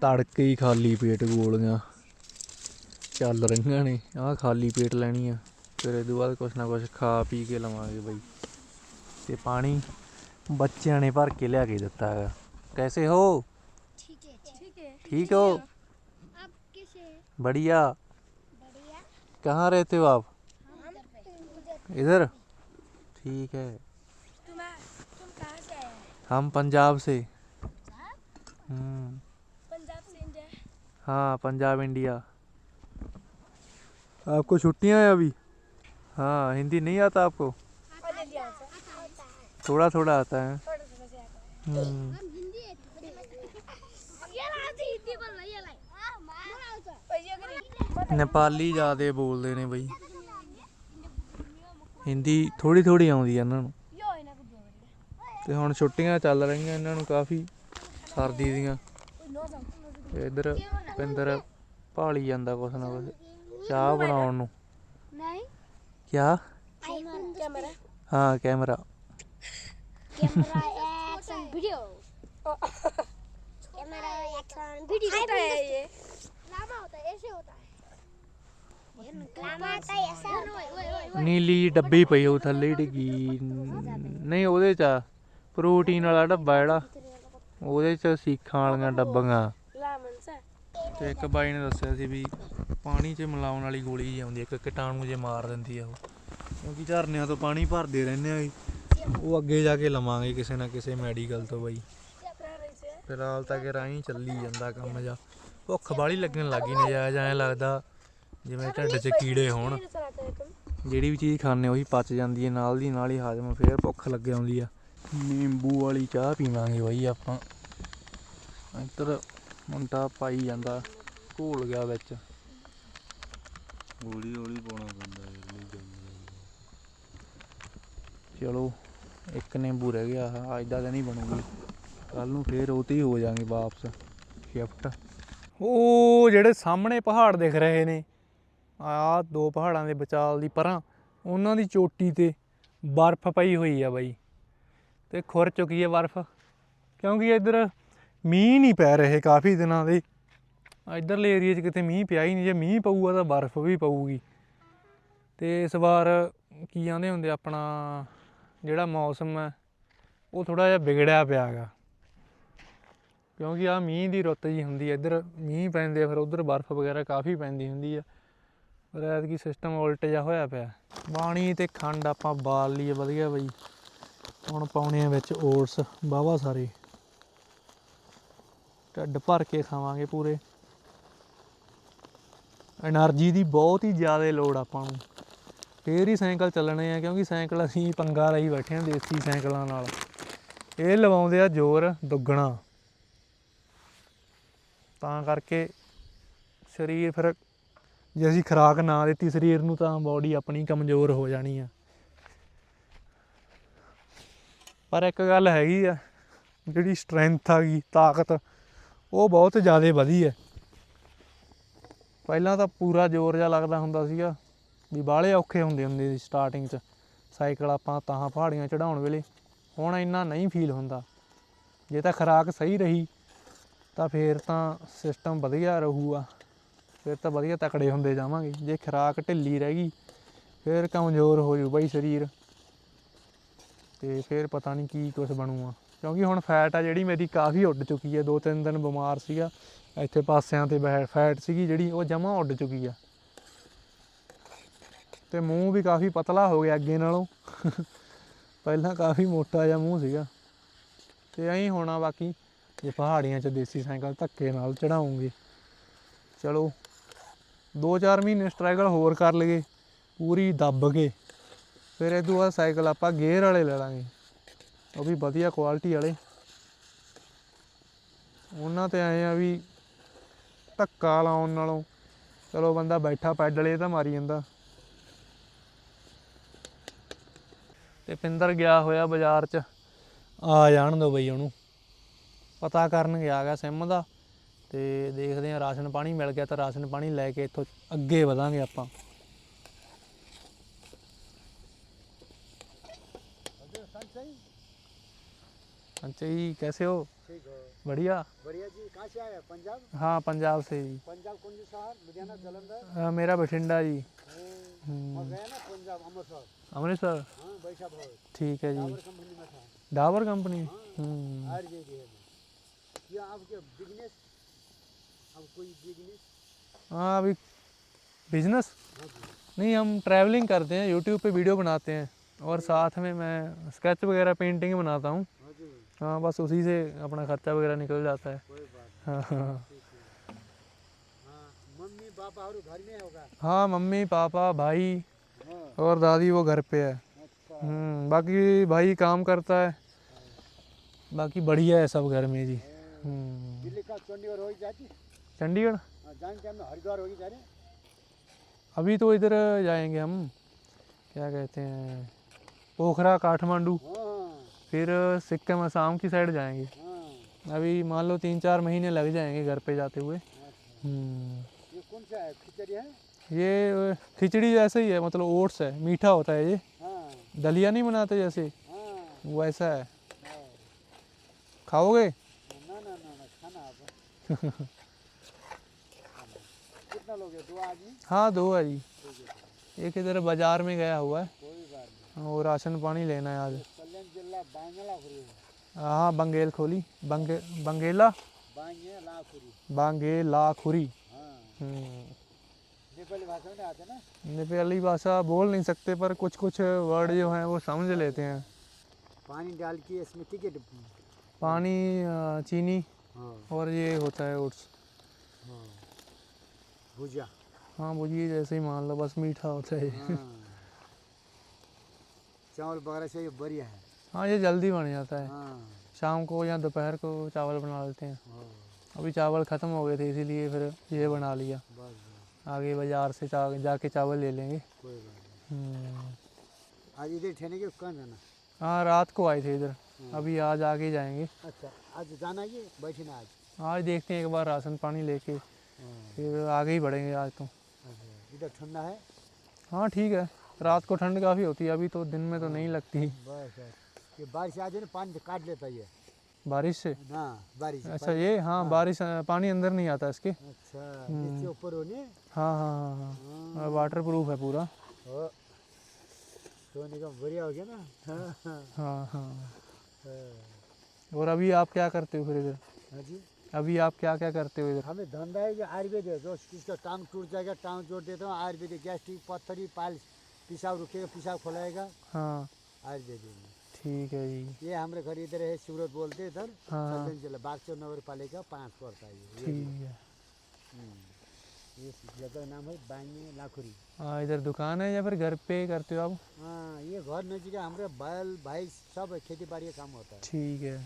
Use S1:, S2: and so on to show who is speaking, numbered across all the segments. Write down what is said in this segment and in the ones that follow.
S1: ਤੜਕੇ ਹੀ ਖਾਲੀ ਪੇਟ ਗੋਲੀਆਂ ਚੱਲ ਰਹੀਆਂ ਨੇ ਆਹ ਖਾਲੀ ਪੇਟ ਲੈਣੀ ਆ ਫਿਰ ਇਹ ਤੋਂ ਬਾਅਦ ਕੁਛ ਨਾ ਕੁਛ ਖਾ ਪੀ ਕੇ ਲਵਾਂਗੇ ਬਈ ਤੇ ਪਾਣੀ ਬੱਚਿਆਂ ਨੇ ਭਰ ਕੇ ਲਿਆ ਕੇ ਦਿੱਤਾ ਹੈਗਾ ਕੈਸੇ ਹੋ
S2: ठीक है ठीक है
S1: ठीक हो
S2: आप कैसे हैं
S1: बढ़िया
S2: बढ़िया
S1: कहाँ रहते हो आप
S2: हम उधर
S1: इधर ठीक है
S2: तुम तुम कहाँ से आए
S1: हम पंजाब से
S2: पंजाब
S1: हम्म
S2: पंजाब से इंडिया
S1: हाँ पंजाब इंडिया आपको छुट्टियां हैं अभी हाँ हिंदी नहीं आता आपको
S2: आता है
S1: थोड़ा थोड़ा आता है
S2: थोड़ा थोड़ा से आता है
S1: हम्म,
S2: हम हिंदी है ये लाती हिंदी बोल रही है लाई हां मार पैसे करी
S1: ਨੇਪਾਲੀ ਜ਼ਿਆਦੇ ਬੋਲਦੇ ਨੇ ਬਈ ਹਿੰਦੀ ਥੋੜੀ ਥੋੜੀ ਆਉਂਦੀ ਆ ਇਹਨਾਂ ਨੂੰ
S2: यो है ना कुछ बोल
S1: ਤੇ ਹੁਣ ਛੁੱਟੀਆਂ ਚੱਲ ਰਹੀਆਂ ਇਹਨਾਂ ਨੂੰ ਕਾਫੀ ਸਰਦੀ ਦੀਆਂ
S2: रही नो समझ
S1: ਤੇ ਇੱਧਰ ਪਿੰਦਰ ਭਾਲੀ ਜਾਂਦਾ ਕੁਛ ਨਾ ਕੁਛ ਚਾਹ ਬਣਾਉਣ ਨੂੰ
S2: नहीं
S1: ਕਿਆ
S2: कैमरा
S1: ਹਾਂ camera
S2: camera action video camera action video होता है ये लामा होता है ऐसे होता है लामा होता है ऐसा
S1: ਨੀਲੀ ਡੱਬੀ ਪਈ ਉਹ ਥੱਲੇ ਹੀ ਡਿੱਗੀ ਨਹੀਂ ਉਹਦੇ ਚ ਆ ਪ੍ਰੋਟੀਨ ਵਾਲਾ ਡੱਬਾ ਜਿਹੜਾ ਉਹਦੇ ਚ ਸੀਖਾਂ ਵਾਲੀਆਂ ਡੱਬੀਆਂ
S2: लामन सा
S1: ਤੇ ਇੱਕ ਬਾਈ ਨੇ ਦੱਸਿਆ ਸੀ ਵੀ ਪਾਣੀ 'ਚ ਮਿਲਾਉਣ ਵਾਲੀ ਗੋਲੀ ਜਿਹੀ ਆਉਂਦੀ ਇੱਕ ਕੀਟਾਣੂ ਜੇ ਮਾਰ ਦਿੰਦੀ ਆ ਉਹ। ਕਿਉਂਕਿ ਝਰਨਿਆਂ ਤੋਂ ਪਾਣੀ ਭਰਦੇ ਰਹਿੰਦੇ ਆ ਉਹ ਅੱਗੇ ਜਾ ਕੇ ਲਵਾਂਗੇ ਕਿਸੇ ਨਾ ਕਿਸੇ ਮੈਡੀਕਲ ਤੋਂ ਬਾਈ। ਫਿਲਹਾਲ ਤਾਂ ਕਿ ਰਾਹੀਂ ਚੱਲੀ ਜਾਂਦਾ ਕੰਮ ਜਾ। ਭੁੱਖ ਬਾਲੀ ਲੱਗਣ ਲੱਗ ਲੱਗੀ ਨਜਾਇਜ਼, ਐ ਲੱਗਦਾ ਜਿਵੇਂ ਢਿੱਡ 'ਚ ਕੀੜੇ ਹੋਣ। ਜਿਹੜੀ ਵੀ ਚੀਜ਼ ਖਾਂਦੇ ਉਹੀ ਪਚ ਜਾਂਦੀ ਹੈ ਨਾਲ ਦੀ ਨਾਲ ਹੀ ਹਾਜ਼ਮ ਫੇਰ ਭੁੱਖ ਲੱਗ ਆਉਂਦੀ ਆ। ਨਿੰਬੂ ਵਾਲੀ ਚਾਹ ਪੀਵਾਂਗੇ ਬਾਈ ਆਪਾਂ। ਇੱਧਰ ਮੁੰਡਾ ਪਾਈ ਜਾਂਦਾ ਘੋਲ ਗਿਆ ਵਿੱਚ।
S3: ਹੌਲੀ ਹੌਲੀ ਪਾਉਣਾ ਪੈਂਦਾ ਯਾਰ ਨਹੀਂ ਜੰਮਦਾ
S1: ਚਲੋ ਇੱਕ ਨਿੰਬੂ ਰਹਿ ਗਿਆ ਆ ਅੱਜ ਦਾ ਤਾਂ ਨਹੀਂ ਬਣੂਗੀ। ਕੱਲ ਨੂੰ ਫੇਰ ਉਹ ਤੇ ਹੀ ਹੋ ਜਾਾਂਗੇ ਵਾਪਸ ਸ਼ਿਫਟ ਉਹ ਜਿਹੜੇ ਸਾਹਮਣੇ ਪਹਾੜ ਦਿਖ ਰਹੇ ਨੇ ਆ ਦੋ ਪਹਾੜਾਂ ਦੇ ਵਿਚਾਲ ਦੀ ਪਰਾਂ ਉਹਨਾਂ ਦੀ ਚੋਟੀ ਤੇ ਬਰਫ਼ ਪਈ ਹੋਈ ਆ ਬਾਈ। ਤੇ ਖੁਰ ਚੁੱਕੀ ਹੈ ਬਰਫ਼। ਕਿਉਂਕਿ ਇੱਧਰ ਮੀਂਹ ਨਹੀਂ ਪੈ ਰਹੇ ਕਾਫੀ ਦਿਨਾਂ ਦੇ। ਇੱਧਰਲੇ ਏਰੀਆ 'ਚ ਕਿਤੇ ਮੀਂਹ ਪਿਆ ਹੀ ਨਹੀਂ, ਜੇ ਮੀਂਹ ਪਊਗਾ ਤਾਂ ਬਰਫ਼ ਵੀ ਪਊਗੀ। ਤੇ ਇਸ ਵਾਰ ਕੀ ਆਂਦੇ ਹੁੰਦੇ ਆਪਣਾ ਜਿਹੜਾ ਮੌਸਮ ਹੈ, ਉਹ ਥੋੜਾ ਜਿਹਾ ਵਿਗੜਿਆ ਪਿਆ ਹੈਗਾ ਕਿਉਂਕਿ ਆ ਮੀਂਹ ਦੀ ਰੁੱਤ ਜੀ ਹੁੰਦੀ ਹੈ ਇੱਧਰ ਮੀਂਹ ਪੈਂਦੇ ਆ, ਫਿਰ ਉਧਰ ਬਰਫ਼ ਵਗੈਰਾ ਕਾਫੀ ਪੈਂਦੀ ਹੁੰਦੀ ਆ। ਪਰ ਐਤਕੀ ਸਿਸਟਮ ਉਲਟ ਜਿਹਾ ਹੋਇਆ ਪਿਆ। ਪਾਣੀ ਤੇ ਖੰਡ ਆਪਾਂ ਬਾਲ ਲਈਏ, ਵਧੀਆ ਬਈ। ਹੁਣ ਪਾਉਣੇ ਆ ਵਿੱਚ ਓਟਸ ਬਾਵਾ ਸਾਰੇ। ਢਿੱਡ ਭਰ ਕੇ ਖਾਵਾਂਗੇ ਪੂਰੇ। એનર્ਜੀ ਦੀ ਬਹੁਤ ਹੀ ਜ਼ਿਆਦਾ ਲੋੜ ਆਪਾਂ ਨੂੰ। ਫੇਰ ਹੀ ਸਾਈਕਲ ਚੱਲਣੇ ਆ, ਕਿਉਂਕਿ ਸਾਈਕਲ ਅਸੀਂ ਪੰਗਾ ਲਈ ਬੈਠੇ ਆ ਦੇਸੀ ਸਾਈਕਲਾਂ ਨਾਲ। ਇਹ ਲਵਾਉਂਦੇ ਆ ਜ਼ੋਰ ਦੁੱਗਣਾ। ਤਾਂ ਕਰਕੇ ਸਰੀਰ ਫਿਰ, ਜੇ ਅਸੀਂ ਖਰਾਕ ਨਾ ਦਿੱਤੀ ਸਰੀਰ ਨੂੰ, ਤਾਂ ਬਾਡੀ ਆਪਣੀ ਕਮਜ਼ੋਰ ਹੋ ਜਾਣੀ ਆ। ਪਰ ਇੱਕ ਗੱਲ ਹੈਗੀ ਆ, ਜਿਹੜੀ ਸਟਰੈਂਥ ਆ ਗਈ ਤਾਕਤ ਉਹ ਬਹੁਤ ਜ਼ਿਆਦਾ ਵਧੀ ਹੈ। ਪਹਿਲਾਂ ਤਾਂ ਪੂਰਾ ਜ਼ੋਰ ਜਿਹਾ ਲੱਗਦਾ ਹੁੰਦਾ ਸੀਗਾ ਵੀ ਬਾਹਲੇ ਔਖੇ ਹੁੰਦੇ ਹੁੰਦੇ ਸੀ ਸਟਾਰਟਿੰਗ 'ਚ। ਸਾਈਕਲ ਆਪਾਂ ਤਾਂ ਪਹਾੜੀਆਂ ਚੜਾਉਣ ਵੇਲੇ ਹੁਣ ਇੰਨਾ ਨਹੀਂ ਫੀਲ ਹੁੰਦਾ। ਜੇ ਤਾਂ ਖੁਰਾਕ ਸਹੀ ਰਹੀ, ਤਾਂ ਫੇਰ ਤਾਂ ਸਿਸਟਮ ਵਧੀਆ ਰਹੂਗਾ। ਫਿਰ ਤਾਂ ਵਧੀਆ ਤਕੜੇ ਹੁੰਦੇ ਜਾਵਾਂਗੇ। ਜੇ ਖੁਰਾਕ ਢਿੱਲੀ ਰਹਿ ਗਈ, ਫਿਰ ਕਮਜ਼ੋਰ ਹੋ ਜੂ ਬਾਈ ਸਰੀਰ। ਤੇ ਫਿਰ ਪਤਾ ਨਹੀਂ ਕੀ ਕੁਝ ਬਣੂਗਾ। ਕਿਉਂਕਿ ਹੁਣ ਫੈਟ ਆ ਜਿਹੜੀ ਮੇਰੀ ਕਾਫੀ ਉੱਡ ਚੁੱਕੀ ਹੈ ਦੋ ਤਿੰਨ ਦਿਨ ਬਿਮਾਰ ਸੀਗਾ, ਇੱਥੇ ਪਾਸਿਆਂ ਤੇ ਫੈਟ ਸੀਗੀ ਜਿਹੜੀ, ਉਹ ਜਮਾ ਉੱਡ ਚੁੱਕੀ ਆ। ਤੇ ਮੂੰਹ ਵੀ ਕਾਫੀ ਪਤਲਾ ਹੋ ਗਿਆ ਅੱਗੇ ਨਾਲੋਂ। ਪਹਿਲਾਂ ਕਾਫੀ ਮੋਟਾ ਜਿਹਾ ਮੂੰਹ ਸੀਗਾ। ਤੇ ਐਂ ਹੋਣਾ ਬਾਕੀ, ਜੇ ਪਹਾੜੀਆਂ 'ਚ ਦੇਸੀ ਸਾਈਕਲ ਧੱਕੇ ਨਾਲ ਚੜਾਉਂਗੇ। ਚਲੋ 2-4 ਮਹੀਨੇ ਸਟਰਗਲ ਹੋਰ ਕਰ ਲਈਏ, ਪੂਰੀ ਦੱਬ ਕੇ। ਫਿਰ ਇਹ ਤੋਂ ਬਾਅਦ ਸਾਈਕਲ ਆਪਾਂ ਗੇਅਰ ਵਾਲੇ ਲੈ ਲਾਂਗੇ। ਉਹ ਵੀ ਵਧੀਆ ਕੁਆਲਿਟੀ ਵਾਲੇ। ਉਹਨਾਂ ਤੇ ਆਏ ਆ ਵੀ ਧੱਕਾ ਲਾਉਣ ਨਾਲੋਂ ਚਲੋ ਬੰਦਾ ਬੈਠਾ ਪੈਡਲੇ ਤਾਂ ਮਾਰੀ ਜਾਂਦਾ। ਤੇ ਪਿੰਦਰ ਗਿਆ ਹੋਇਆ ਬਾਜ਼ਾਰ 'ਚ। ਆ ਜਾਣ ਦੋ ਬਈ ਉਹਨੂੰ। ਪਤਾ ਕਰਨ ਗਿਆ ਗਾ ਸਿਮ ਦਾ ਤੇ ਦੇਖਦੇ ਆ ਰਾਸ਼ਨ ਪਾਣੀ ਮਿਲ ਗਿਆ ਤਾਂ ਰਾਸ਼ਨ ਪਾਣੀ ਲੈ ਕੇ ਇੱਥੋਂ ਅੱਗੇ ਵਧਾਂਗੇ ਆਪਾਂ। अच्छा जी कैसे हो?
S3: ठीक हो।
S1: बढ़िया।
S4: बढ़िया जी कहाँ से आए पंजाब?
S1: हाँ पंजाब से ही।
S4: पंजाब कौन सा शहर? लुधियाना जलंधर?
S1: मेरा बठिंडा जी।
S4: हम्म। अमृतसर? हाँ,
S1: ठीक है जी। डाबर कंपनी
S4: हाँ, हम्म।
S1: हाँ अभी बिज़नेस?
S4: हाँ
S1: नहीं हम ट्रैवलिंग करते हैं यूट्यूब पे वीडियो बनाते हैं। और साथ में मैं स्केच वगैरह पेंटिंग बनाता हूँ।
S4: हाँ
S1: हाँ बस उसी से अपना खर्चा वगैरह निकल जाता है। हाँ हाँ
S4: हाँ। मम्मी पापा और घर में होगा?
S1: हाँ मम्मी पापा भाई
S4: हाँ।
S1: और दादी वो घर पे है।
S4: अच्छा।
S1: हम्म, बाकी भाई काम करता है। बाकी बढ़िया है सब घर में जी। हम्म,
S4: चंडीगढ़ हाँ,
S1: अभी तो इधर जाएँगे हम। क्या कहते हैं? पोखरा काठमांडू।
S4: हाँ
S1: फिर सिक्किम असम की साइड जाएँगे।
S4: हाँ।
S1: अभी मान लो तीन चार महीने लग जाएँगे घर पे जाते हुए।
S4: अच्छा।
S1: हम्म,
S4: ये कौन सा है? खिचड़ी है?
S1: ये खिचड़ी जैसा ही है मतलब ओट्स है मीठा होता है ये।
S4: हाँ।
S1: दलिया नहीं बनाते जैसे?
S4: हाँ।
S1: वैसा है।
S4: हाँ।
S1: खाओगे?
S4: ना ना ना ना खाना आप। कितना लोग? हैं दो आदमी?
S1: हाँ दो है जी। एक इधर बाज़ार में गया हुआ है।
S4: कोई बात नहीं।
S1: वो राशन पानी लेना है आज।
S4: जिला हाँ
S1: बंगेल खोली बंगे बंगेला?
S4: बांगलापुरी
S1: बांगेला खुरी
S4: हाँ।
S1: हम्म,
S4: नेपाली भाषा में आते ना?
S1: नेपाली भाषा बोल नहीं सकते पर कुछ कुछ वर्ड जो हैं वो समझ लेते हैं।
S4: पानी डाल के इसमें टिकट
S1: पानी चीनी
S4: हाँ।
S1: और ये होता है ओट्स।
S4: हाँ। भुजा
S1: हाँ मुझे जैसे ही मान लो बस मीठा होता है।
S4: हाँ। चावल वगैरह से ये बढ़िया है।
S1: हाँ ये जल्दी बन जाता है।
S4: हाँ।
S1: शाम को या दोपहर को चावल बना लेते हैं।
S4: हाँ।
S1: अभी चावल ख़त्म हो गए थे इसीलिए फिर ये बना लिया। आगे बाज़ार से चा जाके चावल ले लेंगे। हम्म,
S4: आज इधर ठहने के कहाँ जाना?
S1: हाँ रात को आए थे इधर। अभी आज आगे जाएँगे।
S4: अच्छा आज जाना ये बैठना आज?
S1: आज देखते हैं एक बार राशन पानी लेके।
S4: हाँ।
S1: फिर आगे ही बढ़ेंगे आज तो।
S4: अच्छा इधर ठंडा है?
S1: हाँ ठीक है। रात को ठंड काफ़ी होती है अभी तो दिन में तो नहीं लगती।
S4: ये बारिश आ जाए ना पानी काट लेता ये।
S1: बारिश से?
S4: ना बारिश
S1: अच्छा ये हाँ बारिश पानी अंदर नहीं आता इसके।
S4: अच्छा नीचे ऊपर होने?
S1: हाँ हाँ हाँ हाँ। वाटर प्रूफ है पूरा।
S4: सोने का बढ़िया हो गया ना। हाँ हाँ।
S1: हाँ हाँ।
S4: हाँ।
S1: और अभी आप क्या करते हो फिर इधर?
S4: हाँ जी।
S1: अभी आप क्या क्या करते हो इधर?
S4: हमें धंधा है कि आयुर्वेद है जो किसका टांग टूट जाएगा टांग जोड़ देता हूँ आयुर्वेदिक गैस्ट्रिक पत्थरी पाल पेशाब रुकेगा पेशाब खोलाएगा।
S1: हाँ।
S4: आयुर्वेदिक में
S1: ठीक है जी।
S4: ये हमारे घर इधर है शिवरत बोलते हैं इधर।
S1: हाँ।
S4: जिला बागचौर नगर पालिका पाँच पड़ता है
S1: ठीक है।
S4: हम्म। इस जगह का नाम है बांगे लाखुरी।
S1: हाँ इधर दुकान है या फिर घर पे करते हो आप?
S4: हाँ ये घर नजीक है हमारे बैल भाई सब खेती बाड़ी का काम होता है।
S1: ठीक है।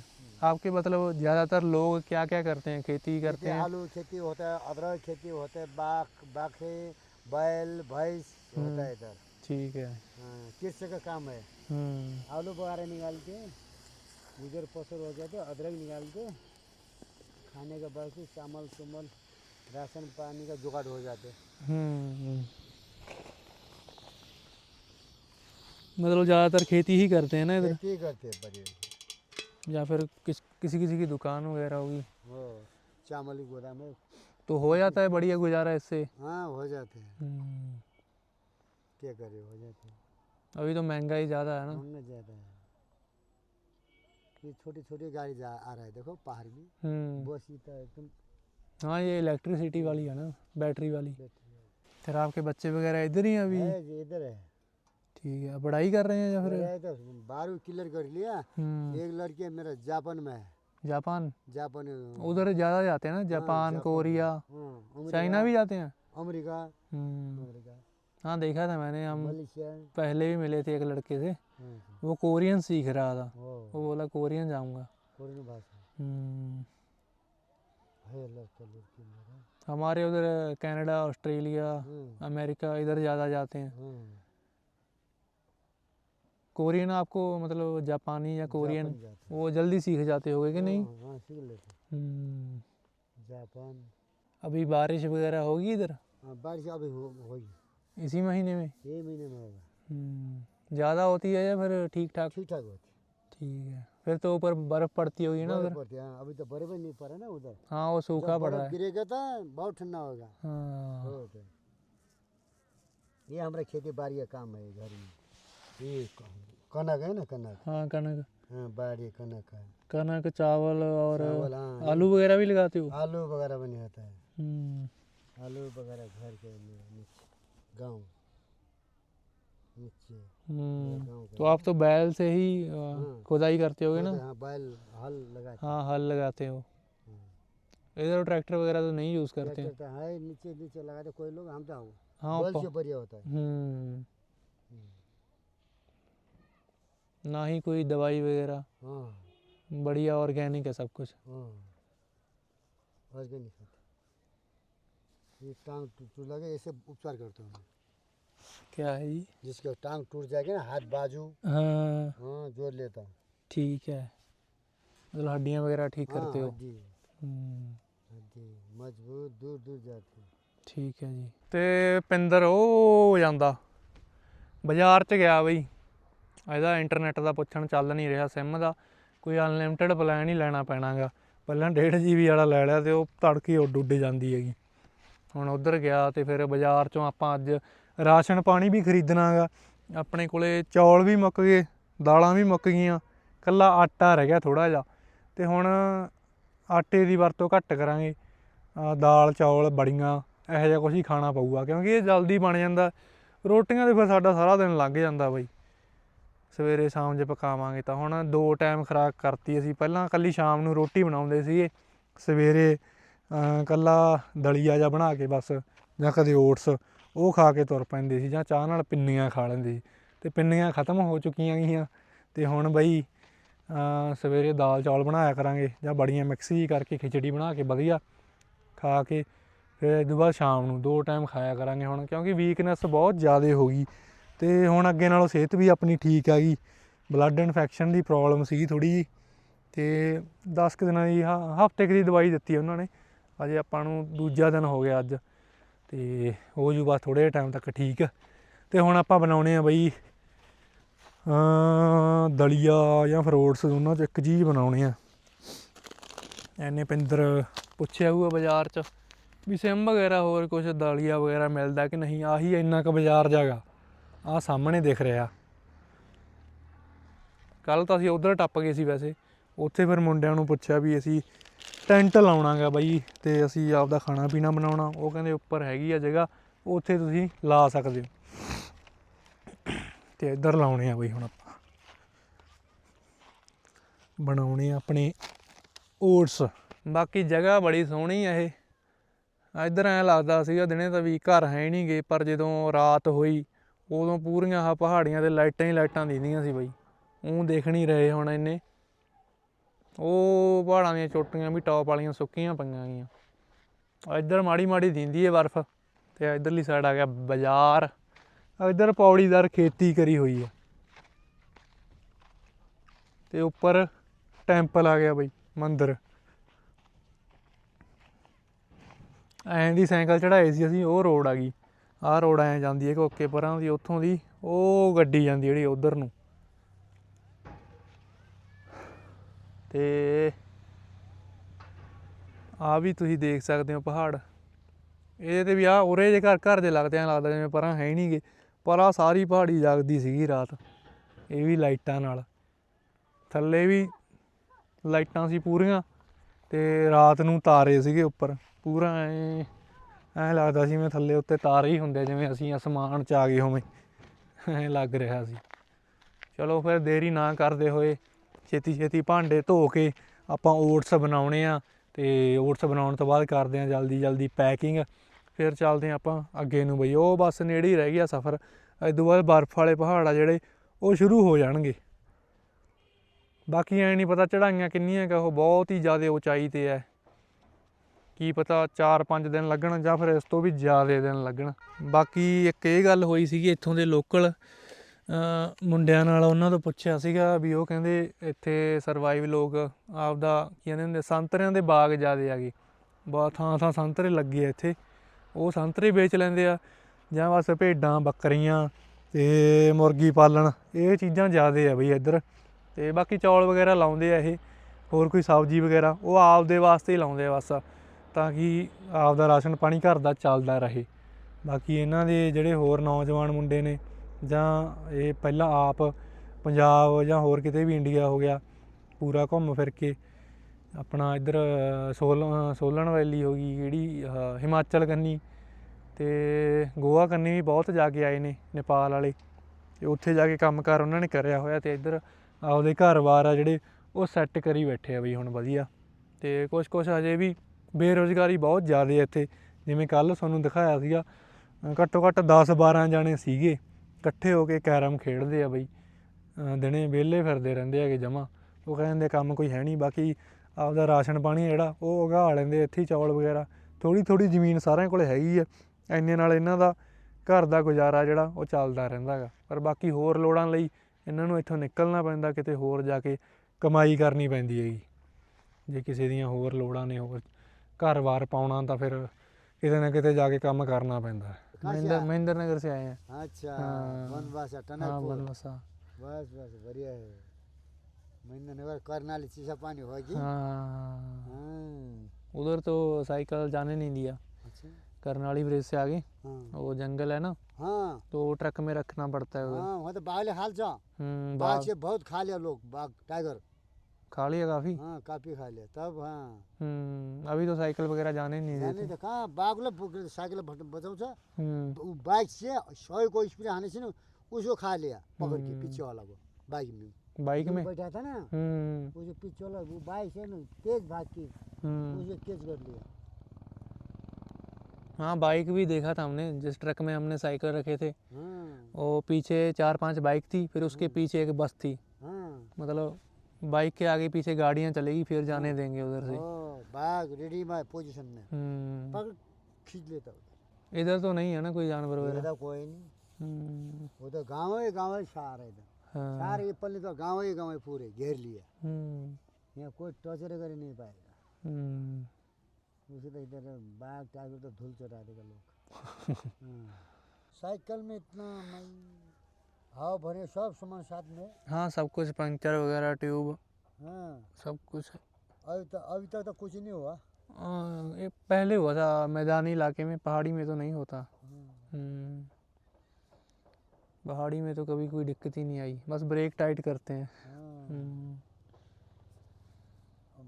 S1: आपके मतलब ज़्यादातर लोग क्या क्या करते हैं? खेती करते हैं?
S4: आलू खेती होता है अदरक खेती होता है बाघ बाखे बैल भैंस होता है इधर।
S1: ठीक है।
S4: हाँ, कृषि का काम है?
S1: हम्म।
S4: आलू वगैरह निकाल के इधर पसर हो जाते अदरक निकाल के खाने का बाकी चावल चुमल राशन पानी का जुगाड़ हो जाते
S1: हम्म। मतलब ज़्यादातर खेती ही करते हैं ना इधर?
S4: खेती करते हैं बड़े
S1: या फिर किस किसी किसी की दुकान वगैरह होगी?
S4: चावल गोदाम
S1: तो हो जाता है बढ़िया गुजारा इससे?
S4: हाँ हो जाते हैं।
S1: हम्म,
S4: क्या करे हो? जाते हैं।
S1: अभी तो महँगाई ज़्यादा है ना।
S4: ढूंढना ज़्यादा है। ये छोटी छोटी गाड़ी जा आ रहा है देखो पहाड़ में।
S1: हम्म।
S4: बस इतना एकदम।
S1: हाँ ये इलेक्ट्रिसिटी वाली है ना बैटरी वाली। फिर आपके बच्चे वगैरह इधर ही अभी?
S4: इधर है।
S1: ठीक है पढ़ाई कर रहे हैं या फिर?
S4: तो बारहवीं क्लियर कर लिया।
S1: हम्म,
S4: एक लड़की मेरा जापान में है।
S1: जापान?
S4: जापान।
S1: उधर ज़्यादा जाते हैं ना जापान
S4: जापान,
S1: कोरिया।
S4: हाँ,
S1: चाइना भी जाते हैं?
S4: अमेरिका।
S1: हम्म,
S4: अमेरिका।
S1: हाँ देखा था मैंने हम पहले भी मिले थे एक लड़के से।
S4: हाँ,
S1: वो कोरियन सीख रहा था।
S4: वो
S1: बोला कोरियन जाऊँगा।
S4: कोरियन भाषा।
S1: हम्म,
S4: है
S1: हमारे उधर कनाडा ऑस्ट्रेलिया
S4: हाँ,
S1: अमेरिका इधर ज़्यादा जाते हैं।
S4: हाँ,
S1: कोरियन आपको मतलब जापानी या कोरियन वो जल्दी सीख जाते होगे कि नहीं?
S4: हाँ, हाँ सीख लेते
S1: हम्म,
S4: जापान।
S1: अभी बारिश वगैरह होगी इधर?
S4: हाँ बारिश अभी हो होगी।
S1: इसी महीने में?
S4: ये महीने में होगा।
S1: हम्म, ज़्यादा होती है या फिर ठीक ठाक
S4: ठीक ठाक होती है।
S1: ठीक है फिर तो ऊपर बर्फ़ पड़ती होगी ना
S4: बर्फ़
S1: उधर?
S4: पड़ती है हाँ, अभी तो बर्फ़ ही नहीं पड़ा ना उधर।
S1: हाँ वो सूखा
S4: जब
S1: पड़
S4: बर्फ़
S1: रहा है।
S4: गिरेगा तो बहुत ठंडा होगा।
S1: हाँ।
S4: है। ये हमारा खेती बाड़ी का काम है घर में। ये क- कनक है ना कनक?
S1: हाँ कनक।
S4: हाँ बाड़ी कनक है।
S1: कनक चावल और
S4: चावल हाँ
S1: आलू वगैरह भी लगाते हो?
S4: आलू वगैरह बने होता है।
S1: हम्म,
S4: आलू वगैरह घर के लिए गाँव। नीचे।
S1: हम्म। तो आप तो बैल से ही
S4: हाँ।
S1: खुदाई करते होगे ना?
S4: हाँ बैल हल लगा
S1: हाँ हल लगाते हो। इधर ट्रैक्टर वगैरह तो नहीं यूज़ करते? हैं
S4: है नीचे नीचे लगाते कोई लोग हम तो
S1: हाँ
S4: बैल से बढ़िया होता है।
S1: हम्म। ना ही कोई दवाई वगैरह।
S4: हाँ।
S1: बढ़िया ऑर्गेनिक है सब कुछ।
S4: हाँ। ऑर्गेनिक है। ये टांग टूट टूट लगे ऐसे उपचार करता हूँ मैं।
S1: क्या है ये
S4: जिसका टांग टूट जाएगा ना हाथ बाजू
S1: हाँ
S4: हाँ जोड़ लेता हूँ
S1: ठीक है मतलब हड्डियाँ वगैरह ठीक
S4: हाँ,
S1: करते हो
S4: हड्डी
S1: हम्म,
S4: हड्डी मजबूत दूर दूर जाती है
S1: ਠੀਕ ਹੈ ਜੀ ਤੇ ਪਿੰਦਰ ਉਹ ਜਾਂਦਾ ਬਾਜ਼ਾਰ 'ਚ ਗਿਆ ਬਈ ਇਹਦਾ ਇੰਟਰਨੈਟ ਦਾ ਪੁੱਛਣ ਚੱਲ ਨਹੀਂ ਰਿਹਾ ਸਿਮ ਦਾ ਕੋਈ ਅਨਲਿਮਟਿਡ ਪਲਾਨ ਹੀ ਲੈਣਾ ਪੈਣਾਗਾ ਪਹਿਲਾਂ 1.5 GB ਵਾਲਾ ਲੈ ਲਿਆ ਤੇ ਉਹ ਤੜਕੇ ਉੱਡ ਉੱਡ ਜਾਂਦੀ ਹੈਗੀ ਹੁਣ ਉਧਰ ਗਿਆ ਤੇ ਫਿਰ ਬਾਜ਼ਾਰ ਚੋਂ ਆਪਾਂ ਅੱਜ ਰਾਸ਼ਨ ਪਾਣੀ ਵੀ ਖਰੀਦਣਾਗਾ। ਆਪਣੇ ਕੋਲੇ ਚੌਲ ਵੀ ਮੁੱਕ ਗਏ, ਦਾਲਾਂ ਵੀ ਮੁੱਕ ਗਈਆਂ ਕੱਲਾ ਆਟਾ ਰਹਿ ਗਿਆ ਥੋੜਾ ਜਿਹਾ। ਤੇ ਹੁਣ ਆਟੇ ਦੀ ਵਰਤੋਂ ਘੱਟ ਕਰਾਂਗੇ। ਦਾਲ, ਚੌਲ, ਬੜੀਆਂ, ਇਹੋ ਜਿਹਾ ਕੁਝ ਹੀ ਖਾਣਾ ਪਊਗਾ, ਕਿਉਂਕਿ ਇਹ ਜਲਦੀ ਬਣ ਜਾਂਦਾ। ਰੋਟੀਆਂ ਤੇ ਫਿਰ ਸਾਡਾ ਸਾਰਾ ਦਿਨ ਲੰਘ ਜਾਂਦਾ ਬਈ। ਸਵੇਰੇ ਸ਼ਾਮ ਜੇ ਪਕਾਵਾਂਗੇ ਤਾਂ ਹੁਣ ਦੋ ਟਾਈਮ ਖੁਰਾਕ ਕਰਤੀ ਅਸੀਂ। ਪਹਿਲਾਂ ਕੱਲੀ ਸ਼ਾਮ ਨੂੰ ਰੋਟੀ ਬਣਾਉਂਦੇ ਸੀਗੇ। ਸਵੇਰੇ ਕੱਲਾ ਦਲੀਆ ਜਾਂ ਬਣਾ ਕੇ ਬਸ ਜਾਂ ਕਦੇ ਓਟਸ, ਉਹ ਖਾ ਕੇ ਤੁਰ ਪੈਂਦੇ ਸੀ ਜਾਂ ਚਾਹ ਨਾਲ ਪਿੰਨੀਆਂ ਖਾ ਲੈਂਦੇ ਸੀ। ਅਤੇ ਪਿੰਨੀਆਂ ਖਤਮ ਹੋ ਚੁੱਕੀਆਂ ਗਈਆਂ ਅਤੇ ਹੁਣ ਬਈ ਸਵੇਰੇ ਦਾਲ ਚੌਲ ਬਣਾਇਆ ਕਰਾਂਗੇ ਜਾਂ ਬੜੀਆਂ ਮਿਕਸ ਹੀ ਕਰਕੇ ਖਿਚੜੀ ਬਣਾ ਕੇ ਵਧੀਆ ਖਾ ਕੇ, ਫਿਰ ਇਹ ਤੋਂ ਬਾਅਦ ਸ਼ਾਮ ਨੂੰ ਦੋ ਟਾਈਮ ਖਾਇਆ ਕਰਾਂਗੇ ਹੁਣ ਕਿਉਂਕਿ ਵੀਕਨੈਸ ਬਹੁਤ ਜ਼ਿਆਦਾ ਹੋ ਗਈ। ਤੇ ਹੁਣ ਅੱਗੇ ਨਾਲੋਂ ਸਿਹਤ ਵੀ ਆਪਣੀ ਠੀਕ ਆ ਗਈ। ਬਲੱਡ ਇਨਫੈਕਸ਼ਨ ਦੀ ਪ੍ਰੋਬਲਮ ਸੀ ਥੋੜੀ ਜੀ ਤੇ 10 ਕੁ ਦਿਨਾਂ ਦੀ ਹਫ਼ਤੇ ਕੁ ਦੀ ਦਵਾਈ ਦਿੱਤੀ ਉਹਨਾਂ ਨੇ। ਅਜੇ ਆਪਾਂ ਨੂੰ ਦੂਜਾ ਦਿਨ ਹੋ ਗਿਆ ਅੱਜ, ਤੇ ਹੋ ਜੂ ਬਸ ਥੋੜੇ ਟਾਈਮ ਤੱਕ ਠੀਕ। ਤੇ ਹੁਣ ਆਪਾਂ ਬਣਾਉਣੇ ਆ ਬਈ ਅਮ ਦਲੀਆ ਜਾਂ ਫਰੋਟਸ ਦੋਨਾਂ ਚ ਇੱਕ ਚੀਜ਼ ਬਣਾਉਣੇ ਆ। ਐਨੇ ਪਿੰਦਰ ਪੁੱਛਿਆ ਹੋਊਗਾ ਬਾਜ਼ਾਰ ਚ ਵੀ ਸਿਮ ਵਗੈਰਾ ਹੋਰ ਕੁਝ ਦਲੀਆ ਵਗੈਰਾ ਮਿਲਦਾ ਕਿ ਨਹੀਂ? ਆਹੀ ਇੰਨਾ ਕੁ ਬਾਜ਼ਾਰ ਜਾਗਾ ਆਹ ਸਾਹਮਣੇ ਦਿਖ ਰਿਹਾ। ਕੱਲ ਤਾਂ ਅਸੀਂ ਉਧਰ ਟੱਪ ਗਏ ਸੀ ਵੈਸੇ। ਉੱਥੇ ਫਿਰ ਮੁੰਡਿਆਂ ਨੂੰ ਪੁੱਛਿਆ ਵੀ ਅਸੀਂ ਟੈਂਟ ਲਾਉਣਾਗਾ ਬਾਈ ਤੇ ਅਸੀਂ ਆਪਦਾ ਖਾਣਾ ਪੀਣਾ ਬਣਾਉਣਾ। ਉਹ ਕਹਿੰਦੇ ਉੱਪਰ ਹੈਗੀ ਆ ਜਗ੍ਹਾ, ਉੱਥੇ ਤੁਸੀਂ ਲਾ ਸਕਦੇ ਹੋ। ਤੇ ਇੱਧਰ ਲਾਉਣੇ ਆ ਬਈ ਹੁਣ ਆਪਾਂ। ਬਣਾਉਣੇ ਆਪਣੇ ਓਟਸ। ਬਾਕੀ ਜਗ੍ਹਾ ਬੜੀ ਸੋਹਣੀ ਆ ਇਹ। ਇੱਧਰ ਐ ਲੱਗਦਾ ਸੀਗਾ ਦਿਨੇ ਤਾਂ ਵੀ ਘਰ ਹੈ ਨਹੀਂ ਗਏ ਪਰ ਜਦੋਂ ਰਾਤ ਹੋਈ, ਉਦੋਂ ਪੂਰੀਆਂ ਆਹ ਪਹਾੜੀਆਂ ਤੇ ਲਾਈਟਾਂ ਹੀ ਲਾਈਟਾਂ ਦਿੰਦੀਆਂ ਸੀ ਬਈ। ਉਹ ਦੇਖ ਨਹੀਂ ਰਹੇ ਹੁਣ ਇੰਨੇ। ਉਹ ਪਹਾੜਾਂ ਦੀਆਂ ਚੋਟੀਆਂ ਵੀ ਟੌਪ ਵਾਲੀਆਂ ਸੁੱਕੀਆਂ ਪਈਆਂ ਗਈਆਂ। ਇੱਧਰ ਮਾੜੀ ਮਾੜੀ ਦਿੰਦੀ ਏ ਬਰਫ਼ ਤੇ ਇੱਧਰਲੀ ਸਾਈਡ ਆ ਗਿਆ ਬਾਜ਼ਾਰ। ਇੱਧਰ ਪੌੜੀਦਾਰ ਖੇਤੀ ਕਰੀ ਹੋਈ ਹੈ ਤੇ ਉੱਪਰ ਟੈਂਪਲ ਆ ਗਿਆ ਬਈ, ਮੰਦਿਰ। ਐਂ ਦੀ ਸਾਈਕਲ ਚੜਾਏ ਸੀ ਅਸੀਂ, ਉਹ ਰੋਡ ਆ ਗਈ। ਆਹ ਰੋਡ ਐਂ ਜਾਂਦੀ ਹੈ ਕੋਕੇ ਪਰਾਂ ਦੀ, ਉੱਥੋਂ ਦੀ ਉਹ ਗੱਡੀ ਜਾਂਦੀ ਜਿਹੜੀ ਉਧਰ ਨੂੰ। ਤੇ ਆ ਵੀ ਤੁਸੀਂ ਦੇਖ ਸਕਦੇ ਹੋ ਪਹਾੜ। ਇਹਦੇ ਤੇ ਵੀ ਆ ਉਰੇ ਜੇ ਘਰ ਘਰ ਦੇ ਲੱਗਦੇ ਆ, ਲੱਗਦਾ ਜਿਵੇਂ ਪਰਾਂ ਹੈ ਨਹੀਂਗੇ ਪਰ ਆ ਸਾਰੀ ਪਹਾੜੀ ਜਾਗਦੀ ਸੀਗੀ ਰਾਤ। ਇਹ ਵੀ ਲਾਈਟਾਂ ਨਾਲ। ਥੱਲੇ ਵੀ ਲਾਈਟਾਂ ਸੀ ਪੂਰੀਆਂ ਤੇ ਰਾਤ ਨੂੰ ਤਾਰੇ ਸੀਗੇ ਉੱਪਰ। ਪੂਰਾ ਐ ਐ ਲੱਗਦਾ ਸੀ ਮੈਂ ਥੱਲੇ ਉੱਤੇ ਤਾਰੇ ਹੀ ਹੁੰਦੇ ਜਿਵੇਂ ਅਸੀਂ ਅਸਮਾਨ 'ਚ ਆ ਗਏ ਹੋਵੇਂ। ਐ ਲੱਗ ਰਿਹਾ ਸੀ। ਚਲੋ ਫਿਰ ਦੇਰੀ ਨਾ ਕਰਦੇ ਹੋਏ ਛੇਤੀ ਛੇਤੀ ਭਾਂਡੇ ਧੋ ਕੇ ਆਪਾਂ ਓਟਸ ਬਣਾਉਣੇ ਆ ਤੇ ਓਟਸ ਬਣਾਉਣ ਤੋਂ ਬਾਅਦ ਕਰਦੇ ਆ ਜਲਦੀ ਜਲਦੀ ਪੈਕਿੰਗ। ਫਿਰ ਚੱਲਦੇ ਆ ਆਪਾਂ ਅੱਗੇ ਨੂੰ ਬਈ, ਉਹ ਬਸ ਨੇੜੇ ਹੀ ਰਹਿ ਗਿਆ ਸਫ਼ਰ। ਇਸ ਤੋਂ ਬਾਅਦ ਬਰਫ਼ ਵਾਲੇ ਪਹਾੜ ਆ ਜਿਹੜੇ, ਉਹ ਸ਼ੁਰੂ ਹੋ ਜਾਣਗੇ। ਬਾਕੀ ਐ ਨਹੀਂ ਪਤਾ ਚੜਾਈਆਂ ਕਿੰਨੀਆਂ ਕਿ ਉਹ ਬਹੁਤ ਹੀ ਜ਼ਿਆਦਾ ਉਚਾਈ ਤੇ ਹੈ। ਕੀ ਪਤਾ 4-5 ਦਿਨ ਲੱਗਣ ਜਾਂ ਫਿਰ ਇਸ ਤੋਂ ਵੀ ਜ਼ਿਆਦਾ ਦਿਨ ਲੱਗਣ। ਬਾਕੀ ਇੱਕ ਇਹ ਗੱਲ ਹੋਈ ਸੀਗੀ ਇੱਥੋਂ ਦੇ ਲੋਕਲ ਮੁੰਡਿਆਂ ਨਾਲ ਉਹਨਾਂ ਤੋਂ ਪੁੱਛਿਆ ਸੀਗਾ ਵੀ ਉਹ ਕਹਿੰਦੇ ਇੱਥੇ ਸਰਵਾਈਵ ਲੋਕ ਆਪਦਾ ਕੀ ਕਹਿੰਦੇ ਹੁੰਦੇ ਸੰਤਰਿਆਂ ਦੇ ਬਾਗ ਜ਼ਿਆਦੇ ਗਏ। ਬਹੁਤ ਥਾਂ ਥਾਂ ਸੰਤਰੇ ਲੱਗੇ ਆ ਇੱਥੇ। ਉਹ ਸੰਤਰੇ ਵੇਚ ਲੈਂਦੇ ਆ ਜਾਂ ਬਸ ਭੇਡਾਂ, ਬੱਕਰੀਆਂ ਤੇ ਮੁਰਗੀ ਪਾਲਣ, ਇਹ ਚੀਜ਼ਾਂ ਜ਼ਿਆਦੇ ਆ ਬਈ ਇੱਧਰ। ਤੇ ਬਾਕੀ ਚੌਲ ਵਗੈਰਾ ਲਾਉਂਦੇ ਆ ਇਹ, ਹੋਰ ਕੋਈ ਸਬਜ਼ੀ ਵਗੈਰਾ, ਉਹ ਆਪਦੇ ਵਾਸਤੇ ਹੀ ਲਾਉਂਦੇ ਆ ਬਸ, ਤਾਂ ਕਿ ਆਪਦਾ ਰਾਸ਼ਨ ਪਾਣੀ ਘਰ ਦਾ ਚੱਲਦਾ ਰਹੇ। ਬਾਕੀ ਇਹਨਾਂ ਦੇ ਜਿਹੜੇ ਹੋਰ ਨੌਜਵਾਨ ਮੁੰਡੇ ਨੇ ਜਾਂ ਇਹ ਪਹਿਲਾਂ ਆਪ ਪੰਜਾਬ ਜਾਂ ਹੋਰ ਕਿਤੇ ਵੀ ਇੰਡੀਆ ਹੋ ਗਿਆ, ਪੂਰਾ ਘੁੰਮ ਫਿਰ ਕੇ ਆਪਣਾ ਇੱਧਰ ਸੋਲ ਸੋਲਨ ਵੈਲੀ ਹੋ ਗਈ, ਜਿਹੜੀ ਹਿਮਾਚਲ ਕੰਨੀ ਤੇ ਗੋਆ ਕੰਨੀ ਵੀ ਬਹੁਤ ਜਾ ਕੇ ਆਏ ਨੇ ਨੇਪਾਲ ਵਾਲੇ ਤੇ ਉੱਥੇ ਜਾ ਕੇ ਕੰਮਕਾਰ ਉਹਨਾਂ ਨੇ ਕਰਿਆ ਹੋਇਆ ਤੇ ਇੱਧਰ ਆਪਦੇ ਘਰ-ਬਾਰ ਆ ਜਿਹੜੇ ਉਹ ਸੈੱਟ ਕਰੀ ਬੈਠੇ ਆ ਬਈ ਹੁਣ ਵਧੀਆ ਤੇ ਕੁਝ ਕੁਝ ਅਜੇ ਵੀ ਬੇਰੁਜ਼ਗਾਰੀ ਬਹੁਤ ਜ਼ਿਆਦਾ ਹੈ ਇੱਥੇ, ਜਿਵੇਂ ਕੱਲ ਤੁਹਾਨੂੰ ਦਿਖਾਇਆ ਸੀਗਾ ਘੱਟੋ ਘੱਟ 10-12 ਜਾਣੇ ਸੀਗੇ। ਇਕੱਠੇ ਹੋ ਕੇ ਕੈਰਮ ਖੇਡਦੇ ਆ ਬਈ। ਦਿਨੇ ਵਿਹਲੇ ਫਿਰਦੇ ਰਹਿੰਦੇ ਹੈਗੇ ਜਮਾ। ਉਹ ਕਹਿੰਦੇ ਕੰਮ ਕੋਈ ਹੈ ਨਹੀਂ, ਬਾਕੀ ਆਪਦਾ ਰਾਸ਼ਨ ਪਾਣੀ ਜਿਹੜਾ, ਉਹ ਉਗਾ ਲੈਂਦੇ ਇੱਥੇ ਹੀ ਚੌਲ ਵਗੈਰਾ। ਥੋੜੀ ਥੋੜੀ ਜ਼ਮੀਨ ਸਾਰਿਆਂ ਕੋਲ ਹੈਗੀ ਆ। ਇੰਨੇ ਨਾਲ ਇਹਨਾਂ ਦਾ ਘਰ ਦਾ ਗੁਜ਼ਾਰਾ ਜਿਹੜਾ, ਉਹ ਚੱਲਦਾ ਰਹਿੰਦਾ ਹੈਗਾ। ਪਰ ਬਾਕੀ ਹੋਰ ਲੋੜਾਂ ਲਈ ਇਹਨਾਂ ਨੂੰ ਇੱਥੋਂ ਨਿਕਲਣਾ ਪੈਂਦਾ, ਕਿਤੇ ਹੋਰ ਜਾ ਕੇ ਕਮਾਈ ਕਰਨੀ ਪੈਂਦੀ ਹੈਗੀ। ਜੇ ਕਿਸੇ ਦੀਆਂ ਹੋਰ ਲੋੜਾਂ ਨੇ ਹੋਰ ਘਰ-ਬਾਰ ਪਾਉਣਾ ਤਾਂ ਫਿਰ ਕਿਤੇ ਨਾ ਕਿਤੇ ਜਾ ਕੇ ਕੰਮ ਕਰਨਾ ਪੈਂਦਾ। महेंद्र
S4: अच्छा। नगर
S1: से
S4: आए
S1: हैं।
S4: अच्छा
S1: हाँ। हाँ,
S4: बस बस बढ़िया है। महेंद्र नगर करनाली चीसा पानी होगी
S1: हाँ। उधर तो साइकिल जाने नहीं दिया।
S4: अच्छा।
S1: करनाली ब्रिज से आगे।
S4: हाँ।
S1: वो जंगल है ना?
S4: हाँ।
S1: तो ट्रक में रखना पड़ता है
S4: हाँ वो तो बाले हाल जा
S1: हम्म,
S4: बहुत खा लिया लोग बाघ टाइगर।
S1: खा लिया काफ़ी?
S4: हाँ काफ़ी खा लिया। तब हाँ।
S1: हम्म अभी तो साइकिल वगैरह जाने नहीं
S4: जाने तो कहाँ बाघले साइकिल बचाउँछ
S1: हम्म।
S4: बाइक से सौ को स्प्रे हाने से उसको खा लिया पकड़ के
S1: हम्म।
S4: पीछे वाला को बाइक में।
S1: बाइक में?
S4: बैठा था ना
S1: हम्म।
S4: वो जो पीछे वाला वो बाइक से ना तेज भाग की
S1: हम्म।
S4: उसे केस कर लिया।
S1: हाँ बाइक भी देखा था हमने जिस ट्रक में हमने साइकिल रखे थे।
S4: हाँ।
S1: वो पीछे चार पाँच बाइक थी फिर उसके पीछे एक बस थी।
S4: हाँ।
S1: मतलब बाइक के आगे पीछे गाड़ियाँ चलेगी फिर जाने देंगे उधर से।
S4: बाघ रेडी में पोजीशन में।
S1: हम्म।
S4: पकड़ खींच लेता उधर।
S1: इधर तो नहीं है ना कोई जानवर वगैरह?
S4: कोई नहीं। वो तो गाँव है गाँव है सार है इधर।
S1: हाँ।
S4: सार ये पल्ले तो गाँव ही गाँव है पूरे घेर लिया
S1: हम्म,
S4: यहाँ कोई टॉर्चर कर नहीं पाएगा।
S1: हम्म,
S4: उसे तो इधर बाघ टाइगर तो धूल चढ़ा देगा लोग। हाँ। साइकिल में इतना हाँ भरे सब सामान साथ में?
S1: हाँ सब कुछ पंक्चर वगैरह ट्यूब।
S4: हाँ।
S1: सब कुछ।
S4: अभी तक अभी तक तो कुछ नहीं हुआ?
S1: हाँ, ये पहले हुआ था मैदानी इलाके में पहाड़ी में तो नहीं होता।
S4: हाँ।
S1: हम्म, पहाड़ी में तो कभी कोई दिक्कत ही नहीं आई। बस ब्रेक टाइट करते हैं।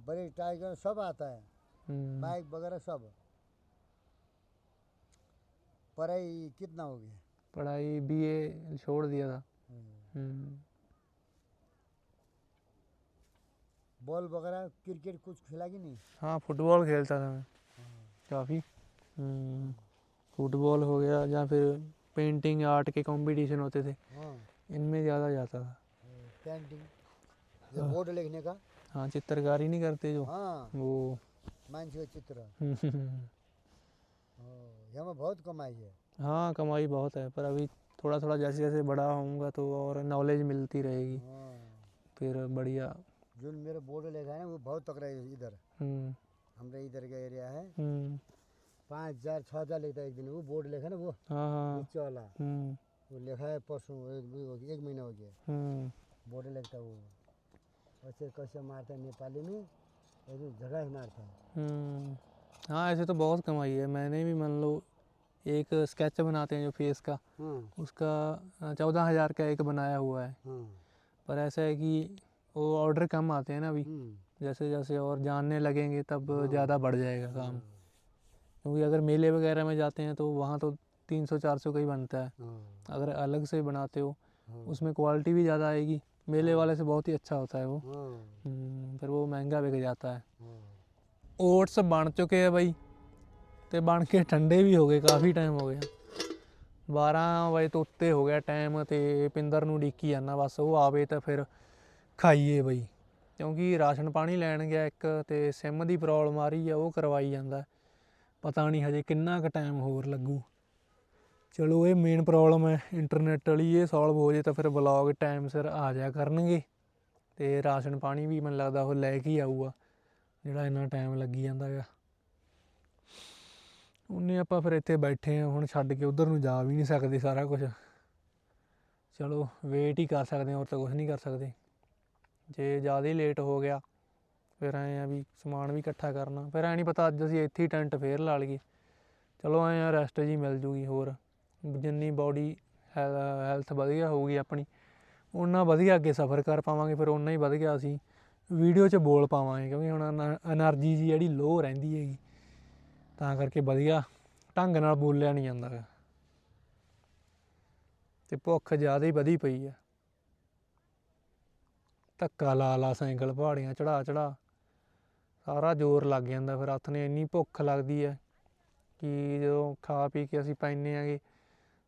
S1: ब्रेक
S4: टाइट टाइगर सब आता है।
S1: हम्म,
S4: बाइक वगैरह सब। पढ़ाई कितना हो गया?
S1: पढ़ाई बीए छोड़ दिया था।
S4: हम्म।
S1: हम्म,
S4: बॉल वगैरह क्रिकेट कुछ खेला कि नहीं?
S1: हाँ फुटबॉल खेलता था मैं। काफ़ी। फुटबॉल हो गया या फिर पेंटिंग आर्ट के कंपटीशन होते थे।
S4: हाँ।
S1: इनमें ज़्यादा जाता था।
S4: पेंटिंग बोर्ड लिखने का?
S1: हाँ चित्रकारी नहीं करते जो।
S4: हाँ।
S1: वो।
S4: मानसी चित्र।
S1: हम्म,
S4: हाँ, यहाँ बहुत कमाई है।
S1: हाँ कमाई बहुत है पर अभी थोड़ा थोड़ा जैसे जैसे बड़ा होऊँगा तो और नॉलेज मिलती रहेगी।
S4: हाँ।
S1: फिर बढ़िया।
S4: जो मेरे बोर्ड लिखा है ना वो बहुत तकड़ा है इधर।
S1: हम्म,
S4: हमारे इधर का एरिया है।
S1: हम्म,
S4: पाँच हज़ार छः हज़ार लेता है एक दिन वो बोर्ड लिखा ना वो?
S1: हाँ हाँ।
S4: नीचे वाला।
S1: हम्म,
S4: वो लिखा है परसों एक, एक महीना हो गया।
S1: हम्म,
S4: बोर्ड लिखता वो। ऐसे कैसे मारता है नेपाली में? ऐसे जगह ही मारता है।
S1: हम्म। हाँ ऐसे तो बहुत कमाई है। मैंने भी मान लो एक स्केच बनाते हैं जो फेस का।
S4: हाँ
S1: उसका चौदह हज़ार का एक बनाया हुआ है।
S4: हाँ
S1: पर ऐसा है कि वो ऑर्डर कम आते हैं ना अभी।
S4: हम्म,
S1: जैसे जैसे और जानने लगेंगे तब
S4: हाँ।
S1: ज़्यादा बढ़ जाएगा काम। क्योंकि अगर मेले वगैरह में जाते हैं तो वहाँ तो तीन सौ चार सौ का ही बनता है।
S4: हाँ।
S1: अगर अलग से बनाते हो
S4: हाँ।
S1: उसमें क्वालिटी भी ज़्यादा आएगी। मेले वाले से बहुत ही अच्छा होता है वो।
S4: हाँ।
S1: हम्म, फिर वो महँगा बिक जाता है।
S4: हाँ।
S1: ਓਟਸ ਬਣ ਚੁੱਕੇ ਆ ਬਾਈ ਤੇ ਬਣ ਕੇ ਠੰਡੇ ਵੀ ਹੋ ਗਏ, ਕਾਫੀ ਟਾਈਮ ਹੋ ਗਿਆ। 12 ਵਜੇ ਤੋਂ ਉੱਤੇ ਹੋ ਗਿਆ ਟਾਈਮ ਤੇ ਪਿੰਦਰ ਨੂੰ ਡੀਕੀ ਜਾਂਦਾ, ਬਸ ਉਹ ਆਵੇ ਤਾਂ ਫਿਰ ਖਾਈਏ ਬਾਈ। ਕਿਉਂਕਿ ਰਾਸ਼ਨ ਪਾਣੀ ਲੈਣ ਗਿਆ ਇੱਕ ਤੇ ਸਿਮ ਦੀ ਪ੍ਰੋਬਲਮ ਆ ਰਹੀ ਆ, ਉਹ ਕਰਵਾਈ ਜਾਂਦਾ। ਪਤਾ ਨਹੀਂ ਹਜੇ ਕਿੰਨਾ ਕੁ ਟਾਈਮ ਹੋਰ ਲੱਗੂ। ਚਲੋ ਇਹ ਮੇਨ ਪ੍ਰੋਬਲਮ ਹੈ ਇੰਟਰਨੈਟ ਵਾਲੀ ਇਹ ਸੋਲਵ ਹੋ ਜੇ ਤਾਂ ਫਿਰ ਵਲੌਗ ਟਾਈਮ ਸਿਰ ਆ ਜਾਇਆ ਕਰਨਗੇ। ਤੇ ਰਾਸ਼ਨ ਪਾਣੀ ਵੀ ਮੈਨੂੰ ਲੱਗਦਾ ਉਹ ਲੈ ਕੇ ਹੀ ਆਊਗਾ। ਜਿਹੜਾ ਇੰਨਾ ਟਾਈਮ ਲੱਗੀ ਜਾਂਦਾ ਗਾ। ਉਹਨੇ ਆਪਾਂ ਫਿਰ ਇੱਥੇ ਬੈਠੇ ਆ, ਹੁਣ ਛੱਡ ਕੇ ਉਧਰ ਨੂੰ ਜਾ ਵੀ ਨਹੀਂ ਸਕਦੇ ਸਾਰਾ ਕੁਝ ਚਲੋ ਵੇਟ ਹੀ ਕਰ ਸਕਦੇ ਹਾਂ ਔਰ ਤਾਂ ਕੁਝ ਨਹੀਂ ਕਰ ਸਕਦੇ। ਜੇ ਜ਼ਿਆਦਾ ਹੀ ਲੇਟ ਹੋ ਗਿਆ, ਫਿਰ ਐਂ ਆ ਵੀ ਸਮਾਨ ਵੀ ਇਕੱਠਾ ਕਰਨਾ। ਫਿਰ ਐ ਨਹੀਂ ਪਤਾ ਅੱਜ ਅਸੀਂ ਇੱਥੇ ਹੀ ਟੈਂਟ ਫੇਰ ਲਾ ਲਈਏ। ਚਲੋ ਐਂ ਆ ਰੈਸਟ ਜੀ ਮਿਲ ਜੂਗੀ ਹੋਰ। ਜਿੰਨੀ ਬਾਡੀ ਹੈਲਥ ਵਧੀਆ ਹੋਊਗੀ ਆਪਣੀ ਉਨਾ ਵਧੀਆ ਅੱਗੇ ਸਫ਼ਰ ਕਰ ਪਾਵਾਂਗੇ, ਫਿਰ ਉਨਾ ਹੀ ਵਧੀਆ ਅਸੀਂ ਵੀਡੀਓ 'ਚ ਬੋਲ ਪਾਵਾਂਗੇ, ਕਿਉਂਕਿ ਹੁਣ એનર્ਜੀ ਜੀ ਜਿਹੜੀ ਲੋ ਰਹਿੰਦੀ ਹੈਗੀ। ਤਾਂ ਕਰਕੇ ਵਧੀਆ, ਢੰਗ ਨਾਲ ਬੋਲਿਆ ਨਹੀਂ ਜਾਂਦਾ ਤੇ ਭੁੱਖ ਜ਼ਿਆਦਾ ਹੀ ਵਧੀ ਪਈ ਆ। ਧੱਕਾ ਲਾ ਲਾ ਸਾਈਕਲ ਪਹਾੜੀਆਂ ਚੜਾ ਚੜਾ ਸਾਰਾ ਜ਼ੋਰ ਲੱਗ ਜਾਂਦਾ ਫਿਰ ਹੱਥ ਨੇ, ਇੰਨੀ ਭੁੱਖ ਲੱਗਦੀ ਹੈ ਕਿ ਜਦੋਂ ਖਾ ਪੀ ਕੇ ਅਸੀਂ ਪੈਨੇ ਆਗੇ,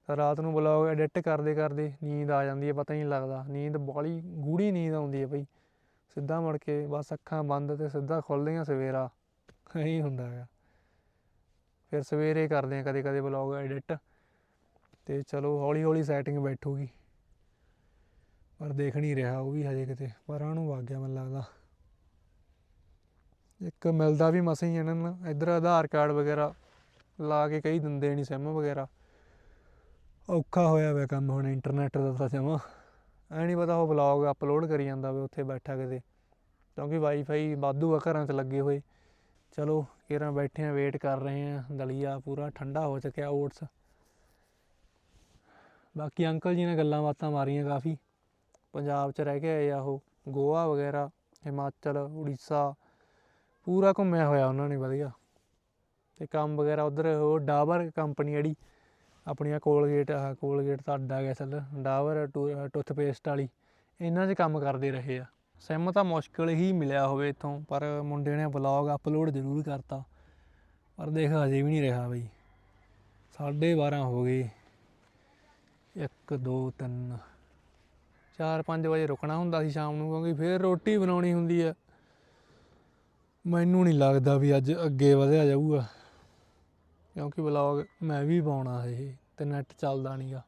S1: ਤਾਂ ਰਾਤ ਨੂੰ ਬਲੌਗ ਐਡਿਟ ਕਰਦੇ ਕਰਦੇ ਨੀਂਦ ਆ ਜਾਂਦੀ ਹੈ ਪਤਾ ਹੀ ਨਹੀਂ ਲੱਗਦਾ। ਨੀਂਦ ਬਾਲੀ ਗੂੜੀ ਨੀਂਦ ਆਉਂਦੀ ਹੈ ਬਈ। ਸਿੱਧਾ ਮੁੜ ਕੇ ਬਸ ਅੱਖਾਂ ਬੰਦ ਤੇ ਸਿੱਧਾ ਖੁੱਲ੍ਹਦੀਆਂ ਸਵੇਰਾ। ਇਹੀ ਹੁੰਦਾ ਹੈਗਾ। ਫਿਰ ਸਵੇਰੇ ਕਰਦੇ ਆ ਕਦੇ ਕਦੇ ਬਲੌਗ ਐਡਿਟ ਤੇ ਚਲੋ ਹੌਲੀ ਹੌਲੀ ਸੈਟਿੰਗ ਬੈਠੂਗੀ। ਪਰ ਦੇਖ ਨਹੀਂ ਰਿਹਾ ਉਹ ਵੀ ਹਜੇ ਕਿਤੇ, ਪਰਾਂ ਨੂੰ ਵਗ ਗਿਆ ਮੈਨੂੰ ਲੱਗਦਾ। ਇੱਕ ਮਿਲਦਾ ਵੀ ਮਸਾਂ ਹੀ ਇਹਨਾਂ ਨੂੰ, ਇੱਧਰ ਆਧਾਰ ਕਾਰਡ ਵਗੈਰਾ ਲਾ ਕੇ ਕਈ ਦਿੰਦੇ ਨਹੀਂ ਸਿਮ ਵਗੈਰਾ। ਔਖਾ ਹੋਇਆ ਹੋਇਆ ਕੰਮ ਹੁਣ ਇੰਟਰਨੈਟ ਦਾ ਤਾਂ ਜਮਾਂ। ਐ ਨਹੀਂ ਪਤਾ ਉਹ ਬਲੌਗ ਅਪਲੋਡ ਕਰੀ ਜਾਂਦਾ ਵੇ, ਉੱਥੇ ਬੈਠਾ ਕਿਤੇ। ਕਿਉਂਕਿ ਵਾਈਫਾਈ ਵਾਧੂ ਆ, ਘਰਾਂ 'ਚ ਲੱਗੇ ਹੋਏ। ਚਲੋ, ਕਿਰਾਂ ਬੈਠੇ ਆ ਵੇਟ ਕਰ ਰਹੇ ਆ। ਦਲੀਆ ਪੂਰਾ ਠੰਡਾ ਹੋ ਚੁੱਕਿਆ ਓਟਸ ਬਾਕੀ ਅੰਕਲ ਜੀ ਨੇ ਗੱਲਾਂ ਬਾਤਾਂ ਮਾਰੀਆਂ ਕਾਫੀ। ਪੰਜਾਬ 'ਚ ਰਹਿ ਕੇ ਆਏ ਆ ਉਹ। ਗੋਆ ਵਗੈਰਾ, ਹਿਮਾਚਲ, ਉੜੀਸਾ। ਪੂਰਾ ਘੁੰਮਿਆ ਹੋਇਆ ਉਹਨਾਂ ਨੇ, ਵਧੀਆ। ਤੇ ਕੰਮ ਵਗੈਰਾ ਉਧਰ, ਉਹ ਡਾਬਰ ਕੰਪਨੀ ਜਿਹੜੀ ਆਪਣੀਆਂ ਕੋਲਗੇਟ, ਆਹ ਕੋਲਗੇਟ ਤਾਂ ਅੱਡਾ ਗਿਆ ਚੱਲ ਡਾਬਰ ਟੁੱਥਪੇਸਟ ਵਾਲੀ, ਇਹਨਾਂ 'ਚ ਕੰਮ ਕਰਦੇ ਰਹੇ ਆ। ਸਿਮ ਤਾਂ ਮੁਸ਼ਕਿਲ ਹੀ ਮਿਲਿਆ ਹੋਵੇ ਇੱਥੋਂ, ਪਰ ਮੁੰਡੇ ਨੇ ਬਲੌਗ ਅਪਲੋਡ ਜ਼ਰੂਰ ਕਰਤਾ। ਪਰ ਦੇਖ, ਹਜੇ ਵੀ ਨਹੀਂ ਰਿਹਾ ਬਈ। ਸਾਢੇ 12 ਹੋ ਗਏ। 1 2 3 4 5 ਵਜੇ ਰੁਕਣਾ ਹੁੰਦਾ ਸੀ ਸ਼ਾਮ ਨੂੰ, ਕਿਉਂਕਿ ਫੇਰ ਰੋਟੀ ਬਣਾਉਣੀ ਹੁੰਦੀ ਆ। ਮੈਨੂੰ ਨਹੀਂ ਲੱਗਦਾ ਵੀ ਅੱਜ ਅੱਗੇ ਵਧਿਆ ਜਾਊਗਾ। ਕਿਉਂਕਿ ਵਲੌਗ ਮੈਂ ਵੀ ਪਾਉਣਾ ਇਹ, ਤੇ ਨੈਟ ਚੱਲਦਾ ਨਹੀਂਗਾ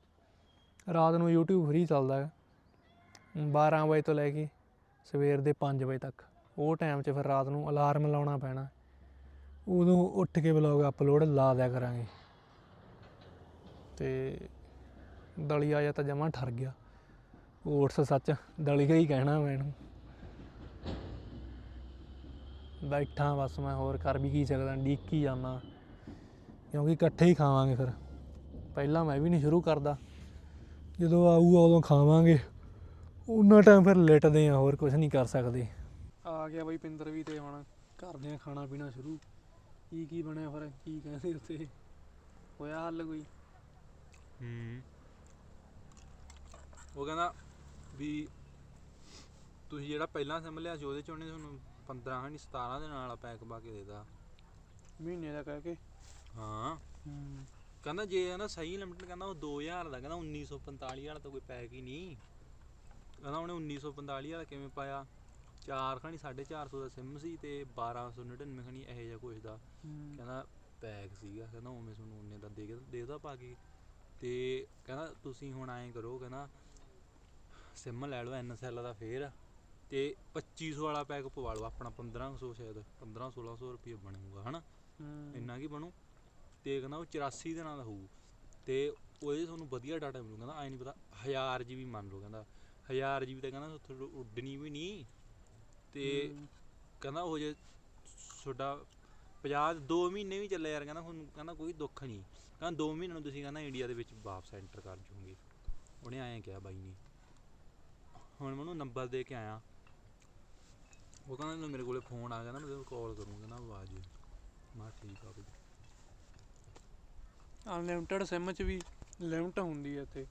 S1: ਰਾਤ ਨੂੰ YouTube ਫ੍ਰੀ ਚੱਲਦਾ ਹੈ। 12 ਵਜੇ ਤੋਂ ਲੈ ਕੇ ਸਵੇਰ ਦੇ 5 ਵਜੇ ਤੱਕ। ਉਹ ਟਾਈਮ 'ਚ ਫਿਰ ਰਾਤ ਨੂੰ ਅਲਾਰਮ ਲਾਉਣਾ ਪੈਣਾ। ਉਦੋਂ ਉੱਠ ਕੇ ਵਲੌਗ ਅਪਲੋਡ ਲਾ ਦਿਆ ਕਰਾਂਗੇ। ਤੇ ਦਲੀਆ ਜਾਂ ਤਾਂ ਜਮਾ ਠਰ ਗਿਆ। ਓਟਸ ਸੱਚ ਦਲੀਆ ਹੀ ਕਹਿਣਾ ਮੈਨੂੰ ਬੈਠਾ ਬਸ ਮੈਂ ਹੋਰ ਕਰ ਵੀ ਕੀ ਸਕਦਾ ਡੀਕੀ ਜਾਣਾ ਕਿਉਂਕਿ ਇਕੱਠੇ ਹੀ ਖਾਵਾਂਗੇ ਫਿਰ। ਪਹਿਲਾਂ ਮੈਂ ਵੀ ਨਹੀਂ ਸ਼ੁਰੂ ਕਰਦਾ। ਜਦੋਂ ਆਊਗਾ ਉਦੋਂ ਖਾਵਾਂਗੇ। ਉਹਨਾਂ ਟਾਈਮ ਫਿਰ ਲੇਟਦੇ ਆ ਹੋਰ ਕੁਝ ਨਹੀਂ ਕਰ ਸਕਦੇ। ਆ ਗਿਆ ਬਈ ਪਿੰਦਰ ਵੀ ਤੇ ਹੁਣ ਕਰਦੇ ਆ ਖਾਣਾ ਪੀਣਾ ਸ਼ੁਰੂ। ਕੀ ਕੀ ਬਣਿਆ ਫਿਰ ਕੀ ਕਹਿੰਦੇ ਉੱਥੇ? ਹੋਇਆ ਹੱਲ ਕੋਈ?
S3: ਹੂੰ। ਉਹ ਕਹਿੰਦਾ ਵੀ ਤੁਸੀਂ ਜਿਹੜਾ ਪਹਿਲਾਂ ਸਿਮ ਲਿਆ ਸੀ ਉਹਦੇ ਚ ਉਹਨੇ ਤੁਹਾਨੂੰ 15 ਨਹੀਂ 17 ਦੇ ਨਾਲ ਪੈਕ ਪਾ ਕੇ ਦੇਦਾ
S1: ਮਹੀਨੇ ਦਾ ਕਹਿ ਕੇ।
S3: ਹਾਂ।
S1: ਹੂੰ
S3: ਕਹਿੰਦਾ ਜੇ ਹੈ ਨਾ ਸਹੀ ਲਿਮਟ ਕਹਿੰਦਾ ਉਹ 2000 ਦਾ ਕਹਿੰਦਾ 1945 ਵਾਲਾ ਤਾਂ ਕੋਈ ਪੈਕ ਹੀ ਨਹੀਂ। ਕਹਿੰਦਾ ਉਹਨੇ 1945 ਵਾਲਾ ਕਿਵੇਂ ਪਾਇਆ? ਚਾਰ ਖਾਣੀ 450 ਦਾ ਸਿਮ ਸੀ ਤੇ 1299 ਖਾਣੀ ਇਹੋ ਜਿਹਾ ਕੁਛ ਦਾ। ਕਹਿੰਦਾ ਪੈਕ ਸੀਗਾ ਕਹਿੰਦਾ ਉਵੇਂ ਤੁਹਾਨੂੰ ਉਹਨੇ ਦਾ ਦੇ ਦੇਦਾ ਪਾ ਕੇ। ਤੇ ਕਹਿੰਦਾ ਤੁਸੀਂ ਹੁਣ ਐਂ ਕਰੋ ਕਹਿੰਦਾ ਸਿਮ ਲੈ ਲਓ ਐਨਐਸਐਲ ਦਾ ਫੇਰ। ਤੇ 2500 ਵਾਲਾ ਪੈਕ ਪਵਾ ਲਓ ਆਪਣਾ 1500 ਸ਼ਾਇਦ 15 1600 ਰੁਪਏ ਬਣੂਗਾ ਹਨਾ? ਇੰਨਾ ਕੀ ਬਣੂ? ਤੇ ਕਹਿੰਦਾ ਉਹ 84 ਦਿਨਾਂ ਦਾ ਹੋਊ। ਤੇ ਉਹਦੇ 'ਚ ਤੁਹਾਨੂੰ ਵਧੀਆ ਡਾਟਾ ਮਿਲੂ ਕਹਿੰਦਾ ਐ ਨਹੀਂ ਪਤਾ 1000 ਜੀਬੀ ਮੰਨ ਲਓ ਕਹਿੰਦਾ। 1000 ਜੀਬੀ ਤਾਂ ਕਹਿੰਦਾ ਉੱਥੇ ਉੱਡਣੀ ਵੀ ਨਹੀਂ ਤੇ ਕਹਿੰਦਾ ਉਹ ਜੇ ਤੁਹਾਡਾ 50 2 ਮਹੀਨੇ ਵੀ ਚੱਲੇ ਯਾਰ ਕਹਿੰਦਾ ਤੁਹਾਨੂੰ ਕਹਿੰਦਾ ਕੋਈ ਦੁੱਖ ਨਹੀਂ ਕਹਿੰਦਾ 2 ਮਹੀਨੇ ਨੂੰ ਤੁਸੀਂ ਕਹਿੰਦਾ ਇੰਡੀਆ ਦੇ ਵਿੱਚ ਵਾਪਸ ਐਂਟਰ ਕਰ ਜੂਗੇ ਉਹਨੇ ਐਂ ਕਿਹਾ ਬਾਈ ਨੇ। ਹੁਣ ਮੈਨੂੰ ਨੰਬਰ ਦੇ ਕੇ ਆਇਆ। ਉਹ ਕਹਿੰਦਾ ਮੇਰੇ ਕੋਲੇ ਫੋਨ ਆ ਗਿਆ ਨਾ ਮੈਂ ਤੈਨੂੰ ਕਾਲ ਕਰੂੰਗਾ ਨਾ ਆਵਾਜ਼। ਮੈਂ ਠੀਕ ਆ ਬਈ।
S1: ਅਨਲਿਮਟਿਡ ਸਿਮ 'ਚ ਵੀ ਲਿਮਟ ਹੁੰਦੀ ਹੈ ਇੱਥੇ।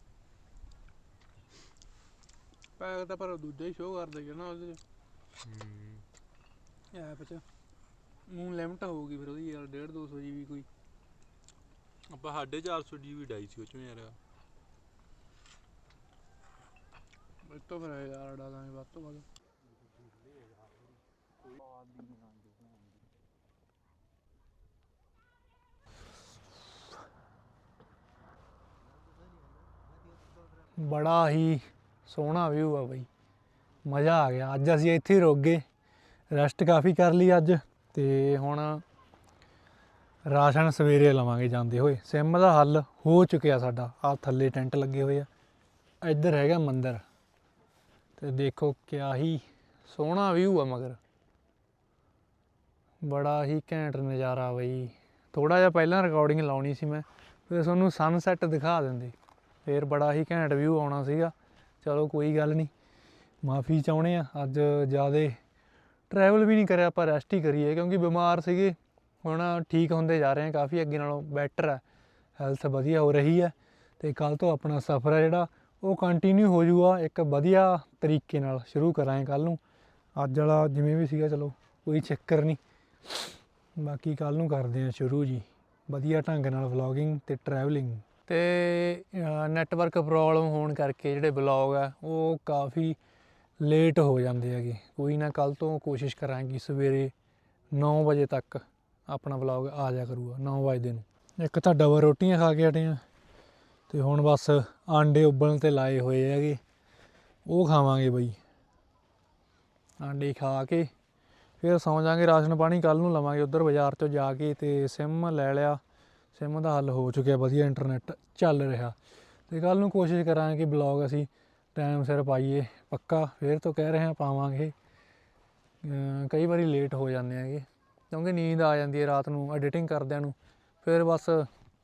S1: ਪੈਕ ਤਾਂ ਪਰ ਦੂਜਾ ਹੀ ਸ਼ੋਅ ਕਰਦਾ ਹੀ ਨਾ ਉਹਦੇ 'ਚ।
S3: ਹੂੰ।
S1: ਐਪ 'ਚ। ਨੂੰ ਲਿਮਟ ਹੋਊਗੀ ਫਿਰ ਉਹਦੀ ਯਾਰ 1.5 200 ਜੀਬੀ ਕੋਈ।
S3: ਆਪਾਂ 450 ਜੀਬੀ ਡਾਈ ਸੀ ਉਹ ਚੋਂ ਯਾਰ।
S1: ਇਸ ਤੋਂ ਫਿਰ ਯਾਰ ਡਾ ਦਾਂਗੇ ਵੱਧ ਤੋਂ ਵੱਧ। ਬੜਾ ਹੀ ਸੋਹਣਾ ਵਿਊ ਆ ਬਈ। ਮਜ਼ਾ ਆ ਗਿਆ। ਅੱਜ ਅਸੀਂ ਇੱਥੇ ਹੀ ਰੁਕ ਗਏ। ਰੈਸਟ ਕਾਫੀ ਕਰ ਲਈ ਅੱਜ ਤੇ ਹੁਣ ਰਾਸ਼ਨ ਸਵੇਰੇ ਲਵਾਂਗੇ ਜਾਂਦੇ ਹੋਏ। ਸਿਮ ਦਾ ਹੱਲ ਹੋ ਚੁੱਕਿਆ ਸਾਡਾ। ਆ ਥੱਲੇ ਟੈਂਟ ਲੱਗੇ ਹੋਏ ਆ। ਇੱਧਰ ਹੈਗਾ ਮੰਦਿਰ। ਤੇ ਦੇਖੋ ਕਿਆ ਹੀ ਸੋਹਣਾ ਵਿਊ ਆ ਮਗਰ। ਬੜਾ ਹੀ ਘੈਂਟ ਨਜ਼ਾਰਾ ਬਈ। ਥੋੜਾ ਜਿਹਾ ਪਹਿਲਾਂ ਰਿਕਾਰਡਿੰਗ ਲਾਉਣੀ ਸੀ ਮੈਂ। ਫਿਰ ਤੁਹਾਨੂੰ ਸਨਸੈਟ ਦਿਖਾ ਦਿੰਦੇ। ਫਿਰ ਬੜਾ ਹੀ ਘੈਂਟ ਵਿਊ ਆਉਣਾ ਸੀਗਾ। ਚਲੋ ਕੋਈ ਗੱਲ ਨਹੀਂ ਮਾਫੀ ਚਾਹੁੰਦੇ ਆ ਅੱਜ ਜ਼ਿਆਦਾ ਟਰੈਵਲ ਵੀ ਨਹੀਂ ਕਰਿਆ, ਆਪਾਂ ਰੈਸਟ ਹੀ ਕਰੀਏ, ਕਿਉਂਕਿ ਬਿਮਾਰ ਸੀਗੇ, ਹੁਣ ਠੀਕ ਹੁੰਦੇ ਜਾ ਰਹੇ ਆ ਕਾਫੀ ਅੱਗੇ ਨਾਲੋਂ ਬੈਟਰ ਹੈ ਹੈਲਥ ਵਧੀਆ ਹੋ ਰਹੀ ਹੈ, ਤੇ ਕੱਲ ਤੋਂ ਆਪਣਾ ਸਫ਼ਰ ਹੈ ਜਿਹੜਾ, ਉਹ ਕੰਟੀਨਿਊ ਹੋ ਜੂਗਾ ਇੱਕ ਵਧੀਆ ਤਰੀਕੇ ਨਾਲ ਸ਼ੁਰੂ ਕਰਾਂਗੇ ਕੱਲ ਨੂੰ। ਅੱਜ ਵਾਲਾ ਜਿਵੇਂ ਵੀ ਸੀਗਾ, ਚਲੋ ਕੋਈ ਚੱਕਰ ਨਹੀਂ ਬਾਕੀ ਕੱਲ ਨੂੰ ਕਰਦੇ ਆ ਸ਼ੁਰੂ ਜੀ, ਵਧੀਆ ਢੰਗ ਨਾਲ ਵਲੌਗਿੰਗ ਤੇ ਟਰੈਵਲਿੰਗ ਤੇ ਨੈਟਵਰਕ ਪ੍ਰੋਬਲਮ ਹੋਣ ਕਰਕੇ ਜਿਹੜੇ ਵਲੌਗ ਆ, ਉਹ ਕਾਫੀ ਲੇਟ ਹੋ ਜਾਂਦੇ ਹੈਗੇ। ਕੋਈ ਨਾ ਕੱਲ ਤੋਂ ਕੋਸ਼ਿਸ਼ ਕਰਾਂਗੇ ਸਵੇਰੇ 9 ਵਜੇ ਤੱਕ ਆਪਣਾ ਵਲੌਗ ਆ ਜਾ ਕਰੂਗਾ 9 ਵਜੇ ਨੂੰ। ਇੱਕ ਤਾਂ ਡਬਲ ਰੋਟੀਆਂ ਖਾ ਕੇ ਹਟੇ ਆ, ਤੇ ਹੁਣ ਬਸ ਆਂਡੇ ਉਬਲਣ ਤੇ ਲਾਏ ਹੋਏ ਹੈਗੇ। ਉਹ ਖਾਵਾਂਗੇ ਬਈ। ਆਂਡੇ ਖਾ ਕੇ ਫਿਰ ਸੌਂ ਜਾਾਂਗੇ, ਰਾਸ਼ਨ ਪਾਣੀ ਕੱਲ ਨੂੰ ਲਵਾਂਗੇ। ਉਧਰ ਬਾਜ਼ਾਰ ਤੋਂ ਜਾ ਕੇ ਤੇ ਸਿਮ ਲੈ ਲਿਆ। ਸਿਮ ਦਾ ਹੱਲ ਹੋ ਚੁੱਕਿਆ, ਵਧੀਆ ਇੰਟਰਨੈਟ ਚੱਲ ਰਿਹਾ। ਤੇ ਕੱਲ ਨੂੰ ਕੋਸ਼ਿਸ਼ ਕਰਾਂਗੇ ਕਿ ਬਲੌਗ ਅਸੀਂ ਟਾਈਮ ਸਿਰ ਪਾਈਏ, ਪੱਕਾ। ਫਿਰ ਤੋਂ ਕਹਿ ਰਹੇ ਹਾਂ, ਪਾਵਾਂਗੇ। ਕਈ ਵਾਰੀ ਲੇਟ ਹੋ ਜਾਂਦੇ ਹੈਗੇ, ਕਿਉਂਕਿ ਨੀਂਦ ਆ ਜਾਂਦੀ ਹੈ ਰਾਤ ਨੂੰ ਐਡੀਟਿੰਗ ਕਰਦਿਆਂ ਨੂੰ। ਫਿਰ ਬਸ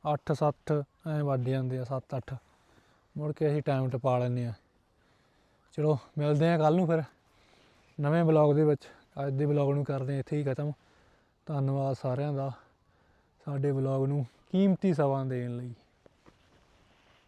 S1: 8 7 ਐ ਵੱਜ ਜਾਂਦੇ ਆ 7 8 ਮੁੜ ਕੇ ਅਸੀਂ ਟਾਈਮ ਟਪਾ ਲੈਂਦੇ ਆ ਚਲੋ, ਮਿਲਦੇ ਆ ਕੱਲ ਨੂੰ ਫਿਰ। ਨਵੇਂ ਬਲੌਗ ਦੇ ਵਿੱਚ। ਅੱਜ ਦੇ ਬਲੌਗ ਨੂੰ ਕਰਦੇ ਇੱਥੇ ਹੀ ਖਤਮ। ਧੰਨਵਾਦ ਸਾਰਿਆਂ ਦਾ, ਸਾਡੇ ਬਲੌਗ ਨੂੰ। ਕੀਮਤੀ ਸਮਾਂ ਦੇਣ ਲਈ।